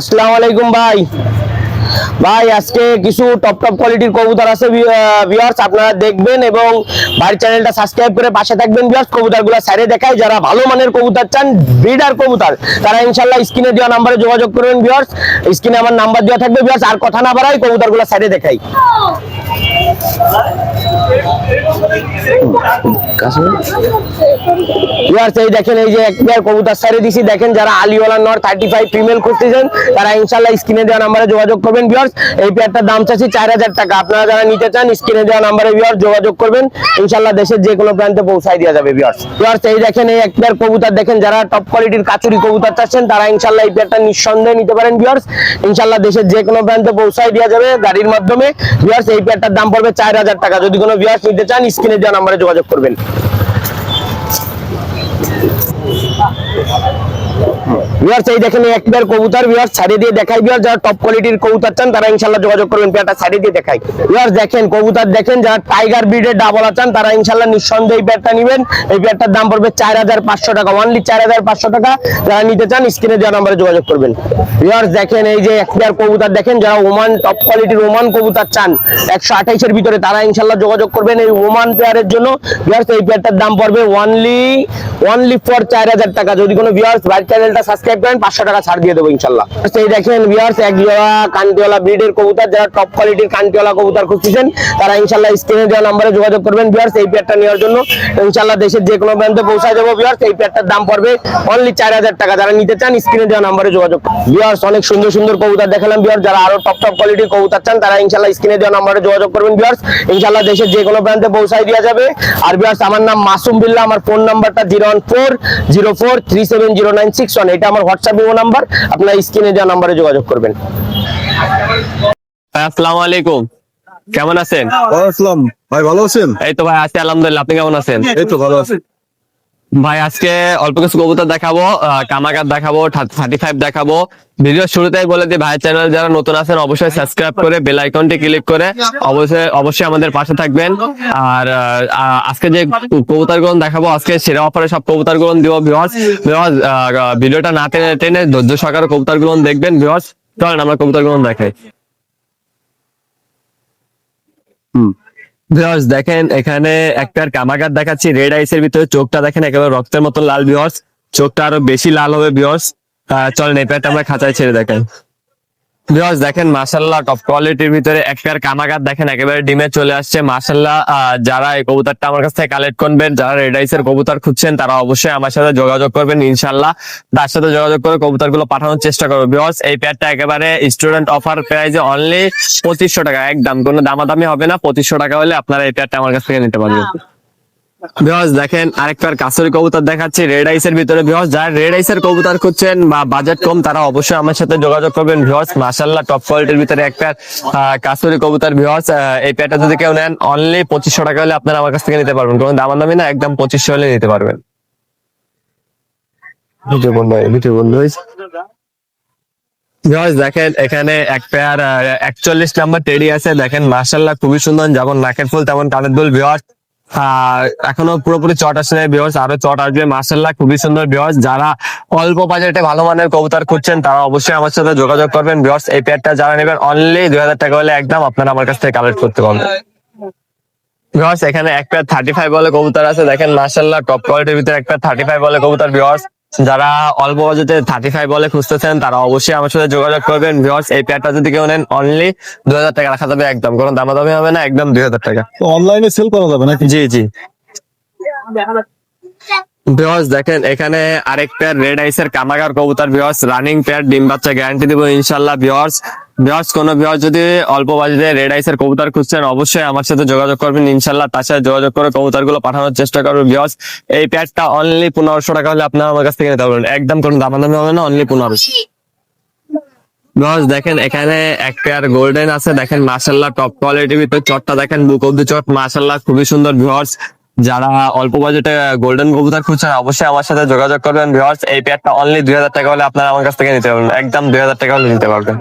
আসসালামু আলাইকুম ভাই। ভাই, আজকে কিছু টপ টপ কোয়ালিটির কবুতর আছে ভিউয়ার্স আপনারা দেখবেন এবং ভাই চ্যানেলটা সাবস্ক্রাইব করে পাশে থাকবেন ভিউয়ার্স কবুতরগুলো সাইডে দেখায় যারা ভালো মানের কবুতর চান ব্রিডার কবুতর, তারা ইনশাআল্লাহ স্ক্রিনে দেওয়া নাম্বারে যোগাযোগ করবেন ভিউয়ার্স স্ক্রিনে আমার নাম্বার দেওয়া থাকবে ভিউয়ার্স আর কথা না বাড়াই কবুতরগুলো সাইডে দেখাই। এই দেখেন, এই যে একবার কবুতর সাইডে দিছি, দেখেন যারা আলিওয়ালা নর থার্টি ফাইভ ফিমেল খুঁজতেছেন, তারা ইনশাল্লাহ স্ক্রিনে দেওয়া নাম্বারে যোগাযোগ করবেন। ভিউয়ার্স এই পেয়ারটার দাম চাচ্ছি চার হাজার টাকা। আপনারা যারা নিতে চান স্ক্রিনে দেওয়া নাম্বারে ভিউয়ার্স যোগাযোগ করবেন। ইনশাল্লাহ দেশের যে কোনো প্রান্তে পৌঁছাই দেওয়া যাবে ভিউয়ার্স ভিউয়ার্স এই দেখেন, এই এক পেয়ার কবুতর দেখেন, যারা টপ কোয়ালিটির কাচুরি কবুতর চাচ্ছেন, তারা ইনশাল্লাহ এই পেয়ারটা নিঃসন্দেহে নিতে পারেন ভিউয়ার্স ইনশাল্লাহ দেশের যে কোনো প্রান্তে পৌঁছাই দেওয়া যাবে গাড়ির মাধ্যমে। ভিউয়ার্স এই পেয়ারটার দাম পড়বে চার হাজার টাকা। যদি কোনো ভিউয়ার্স নিতে চান স্ক্রিনে দেওয়া নাম্বারে যোগাযোগ করবেন। ভিউয়ার্স এই দেখেন, এই একবার কবুতর ভিউয়ার্স ছাড়িয়ে দিয়ে দেখাই। ভিউয়ার্স যারা টপ কোয়ালিটির কবুতর চান, তারা ইনশাআল্লাহ যোগাযোগ করবেন পেয়ারটা ছাড়িয়ে দিয়ে দেখাই। ভিউয়ার্স দেখেন, কবুতর দেখেন, যারা টাইগার ব্রিডের ডাবল চান, তারা ইনশাআল্লাহ নিঃসন্দেহে এই পেয়ারটা নেবেন। এই পেয়ারটার দাম পড়বে চার হাজার পাঁচশো টাকা অনলি চার হাজার পাঁচশো টাকা। যারা নিতে চান স্ক্রিনে দেওয়া নাম্বারে যোগাযোগ করবেন। ভিউয়ার্স দেখেন, এই যে এক পেয়ার কবুতর দেখেন, যারা ওমান টপ কোয়ালিটির ওমান কবুতর চান, একশো আঠাইশের ভিতরে, তারা ইনশাআল্লাহ যোগাযোগ করবেন এই ওমান পেয়ারের জন্য। ভিউয়ার্স এই পেয়ারটার দাম পড়বে অনলি অনলি ফর চার হাজার টাকা। যদি কোনো ভিউয়ার্স ভাই চ্যানেলটা সাবস্ক্রাইব করেন, পাঁচশো টাকা ছাড় দিয়ে দেবো ইনশাল্লাহ। এই দেখেন ভিউয়ার্স এক জোড়া কান্তিওয়ালা ব্রিডের কবুতর, যারা টপ কোয়ালিটির কান্তিওয়ালা কবুতর খুঁজছেন তারা ইনশাল্লাহ স্ক্রিনে দেওয়া নাম্বারে যোগাযোগ করবেন ভিউয়ার্স এই পেয়ারটা নেওয়ার জন্য। ইনশাল্লাহ দেশের যে কোনো প্রান্তে পৌঁছায় যাব ভিউয়ার্স এই পেয়ারটার দাম পড়বে অনলি চার হাজার টাকা। যারা নিতে চান স্ক্রিনে দেওয়া নাম্বারে যোগাযোগ ভিউয়ার্স অনেক সুন্দর সুন্দর কবুতর দেখালাম ভিউয়ার্স যারা আরও টপ টপ কোয়ালিটির কবুতর চান, তারা ইনশাল্লাহ স্ক্রিনে দেওয়া নাম্বারে যোগাযোগ করবেন ভিউয়ার্স ইনশাল্লাহ দেশের যে কোনো প্রান্তে পৌঁছায় দেওয়া যাবে। আর ভিউয়ার্স আমার নাম মাসুম বিল্লাহ আমার ফোন নাম্বারটা zero one four zero four three seven zero nine six one এটা আমার হোয়াটসঅ্যাপ ইমো নাম্বার আপনার স্ক্রিনে দেওয়া নাম্বারে যোগাযোগ করবেন। আসসালামু আলাইকুম। কেমন আছেন? আসসালাম। ভাই ভালো আছেন? এই তো ভাই আছি আলহামদুলিল্লাহ আপনি কেমন আছেন? এই তো ভালো আছি। ভাই, আজকে অল্প কিছু কবুতর দেখাবো কামাকার দেখাবো থার্টি ফাইভ দেখাবো। ভিডিও শুরুতেই বলে দিই, ভাই চ্যানেল যারা নতুন আছেন, অবশ্যই সাবস্ক্রাইব করে বেল আইকনটি ক্লিক করে, অবশ্যই অবশ্যই আমাদের পাশে থাকবেন। আর আজকে যে কবুতরগুলো দেখাবো, আজকে সেরা অফারে সব কবুতরগুলো দিব ভিওয়ার্স ভিওয়ার্স ভিডিওটা না টেনে টেনে ধৈর্য সহকারে কবুতরগুলো দেখবেন ভিওয়ার্স চলেন, আমরা কবুতরগুলো দেখাই ভিউয়ার্স দেখেন, এখানে একটা কামাকার দেখাচ্ছি। রেড আইস এর ভিতরে চোখটা দেখেন, একেবারে রক্তের মতো লাল ভিউয়ার্স চোখটা আরও বেশি লাল হবে ভিউয়ার্স চলেন, এই প্যাটটা আমরা খাঁচায় ছেড়ে দেখেন দেখেন মাশাল্লাহ টপ কোয়ালিটির ভিতরে এক পেয়ার দেখেন, একেবারে ডিমে চলে আসছে। মাশাল্লাহ যারা এই কবুতরটা আমার কাছ থেকে কালেক্ট করবেন, যারা রেড আইসের কবুতর খুঁজছেন, তারা অবশ্যই আমার সাথে যোগাযোগ করবেন ইনশাল্লাহ তার সাথে যোগাযোগ করে কবুতরগুলো পাঠানোর চেষ্টা করব। ভিউয়ার্স এই পেয়ারটা একেবারে স্টুডেন্ট অফার প্রাইজে অনলি পঁচিশশো টাকা, একদম। কোনো দামাদামি হবে না, পঁচিশশো টাকা হলে আপনারা এই পেয়ারটা আমার কাছ থেকে নিতে পারবেন। ভিউয়ার্স দেখেন আরেকবার কাসরি কবুতর দেখাচ্ছি রেড আইসের ভিতরে ভিউয়ার্স যারা রেড আইসের কবুতর খুঁজছেন বা বাজেট কম তারা অবশ্যই আমার সাথে যোগাযোগ করবেন ভিউয়ার্স মাশাআল্লাহ টপ কোয়ালিটির ভিতরে একটা কাসরি কবুতর ভিউয়ার্স এই প্যাটা যদি কেউ নেন অনলি পঁচিশশো টাকা হলে আপনারা আমার কাছ থেকে নিতে পারবেন কোনো দামাদামি না একদম পঁচিশশো হলে নিতে পারবেন। ভিডিও বন্ধ ভিডিও বন্ধ হয়েছে ভিউয়ার্স দেখেন এখানে এক পেয়ার একচল্লিশ নাম্বার টেডি আছে দেখেন মার্শাল্লাহ খুবই সুন্দর যেমন নাকের ফুল তেমন কানের দুল ভিউয়ার্স আহ, এখনও পুরোপুরি চট আসে নাই ভিউয়ার্স আরও চট আসবে মার্শাল্লাহ খুবই সুন্দর বিহস যারা অল্প বাজেটে ভালো মানের কবুতর খুঁজছেন, তারা অবশ্যই আমার সাথে যোগাযোগ করবেন। বিহস এই পেয়ারটা যারা নেবেন অনলি দুই হাজার টাকা হলে একদম আপনারা আমার কাছ থেকে কালেক্ট করতে পারবেন। এখানে এক পেয়ার থার্টি ফাইভ বলে কবুতর আছে। দেখেন মার্শাল্লাহ টপ কোয়ালিটির ভিতরে এক একটা থার্টি ফাইভ বলে কবুতর ভিউয়ার্স যারা অল্প বাজেটে থার্টি ফাইভ বলে খুঁজতেছেন তারা অবশ্যই আমার সাথে যোগাযোগ করবেন। ভিউয়ার্স এই পেয়ারটা যদি কেউ নেন অনলি দুই হাজার টাকা রাখা যাবে একদম। কোনো দামাদামি হবে না একদম দুই হাজার টাকা। তো অনলাইনে সেল করা যাবে নাকি? জি জি। ভিউয়ার্স দেখেন এখানে আরেক পেয়ার রেড আইসের কামাগার কবুতার ভিউয়ার্স রানিং পেয়ার ডিম বাচ্চা গ্যারান্টি দিব ইনশাল্লাহ ভিউয়ার্স ভিউয়ার্স কোন ভিউয়ার্স যদি অল্প বাজেটে রেড আইসের কবুতর খুঁজছেন, অবশ্যই আমার সাথে যোগাযোগ করবেন। ইনশাল্লাহ তার সাথে যোগাযোগ করে কবুতরগুলো পাঠানোর চেষ্টা করবেন। ভিউয়ার্স এই পেয়ারটা অনলি পনেরোশো টাকা হলে আপনারা আমার কাছ থেকে নিতে পারবেন। একদম কোনো দামাদামি হবে না অনলি পনেরোশো। ভিউয়ার্স দেখেন এখানে এক পেয়ার গোল্ডেন আছে। দেখেন মাশাল্লাহ টপ কোয়ালিটির ভিতরে চটটা। দেখেন, বুক অব্দি চট। মাশাল্লাহ খুবই সুন্দর ভিউয়ার্স যারা অল্প বাজেটে গোল্ডেন কবুতর খুঁজছেন, অবশ্যই আমার সাথে যোগাযোগ করবেন। ভিউয়ার্স এই পেয়ারটা অনলি দুই হাজার টাকা হলে আপনারা আমার কাছ থেকে নিতে পারবেন। একদম দুই হাজার টাকা হলে নিতে পারবেন।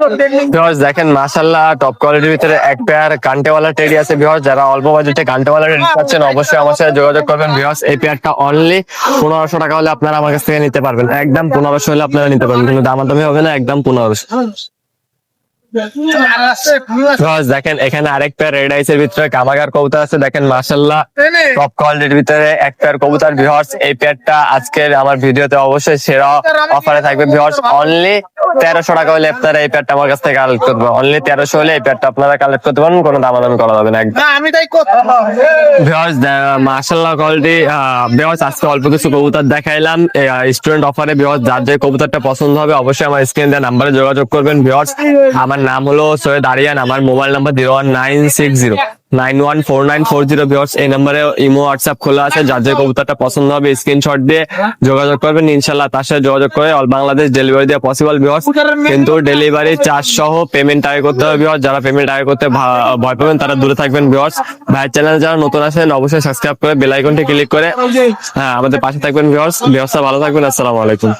ভিউয়ার্স দেখেন মাশাআল্লাহ টপ কোয়ালিটির ভিতরে এক পেয়ার কান্টেওয়ালা টেডি আছে। ভিউয়ার্স যারা অল্প বাজেটে কান্টেওয়ালা টেডি পাচ্ছেন অবশ্যই আমার সাথে যোগাযোগ করবেন। ভিউয়ার্স এই পেয়ারটা অনলি পনেরোশো টাকা হলে আপনারা আমার কাছ থেকে নিতে পারবেন। একদম পনেরোশো হলে আপনারা নিতে পারবেন কিন্তু দামাদামি হবে না একদম পনেরোশো। ভিউয়ার্স দেখেন এখানে আরেক পেয়ার রেড আইসের ভিতরে কামাগার কবুতর আছে। দেখেন মাশাআল্লাহ টপ কোয়ালিটির ভিতরে এক পেয়ার কবুতর। ভিউয়ার্স এই পেয়ারটা আজকের আমার ভিডিওতে অবশ্যই সেরা অফারে থাকবে। ভিউয়ার্স অনলি তেরোশো টাকা হলে আপনারা এই পেয়ারটা আমার কাছ থেকে কালেক্ট করতে অনলি তেরোশো হলে এই পেয়ারটা আপনারা কালেক্ট করতে পারেন কোনো দামাদামি করা যাবে না একদম। আমি তাই মাশাআল্লাহ কোয়ালিটি ভিউয়ার্স আজকে অল্প কিছু কবুতর দেখাইলাম। স্টুডেন্ট অফারে ভিউয়ার্স যার যে কবুতরটা পছন্দ হবে অবশ্যই আমার স্ক্রিন দেওয়া নাম্বারে যোগাযোগ করবেন ভিউয়ার্স আমার নাম হলো সৈয়দ আরিয়ান আমার mobile number zero one nine six zero nine one four nine four zero viewers এই নাম্বারে ইমো হোয়াটসঅ্যাপ খোলা আছে। যার যে কবুতরটা পছন্দ হবে স্ক্রিনশট দিয়ে যোগাযোগ করবেন। ইনশাল্লাহ তার সাথে যোগাযোগ করে অল বাংলাদেশ ডেলিভারি দেওয়া পসিবল ভিউয়ার্স। কিন্তু ডেলিভারি চার্জ সহ পেমেন্ট আগে করতে হবে ভিউয়ার্স। যারা পেমেন্ট আগে করতে ভয় পাবেন তারা দূরে থাকবেন ভিউয়ার্স। ভাইয়ের চ্যানেল যারা নতুন আছেন অবশ্যই সাবস্ক্রাইব করে বেল আইকনটি ক্লিক করে হ্যাঁ আমাদের পাশে থাকবেন ভিউয়ার্স। ভিউয়ার্সরা ভালো থাকবেন আসসালামু আলাইকুম।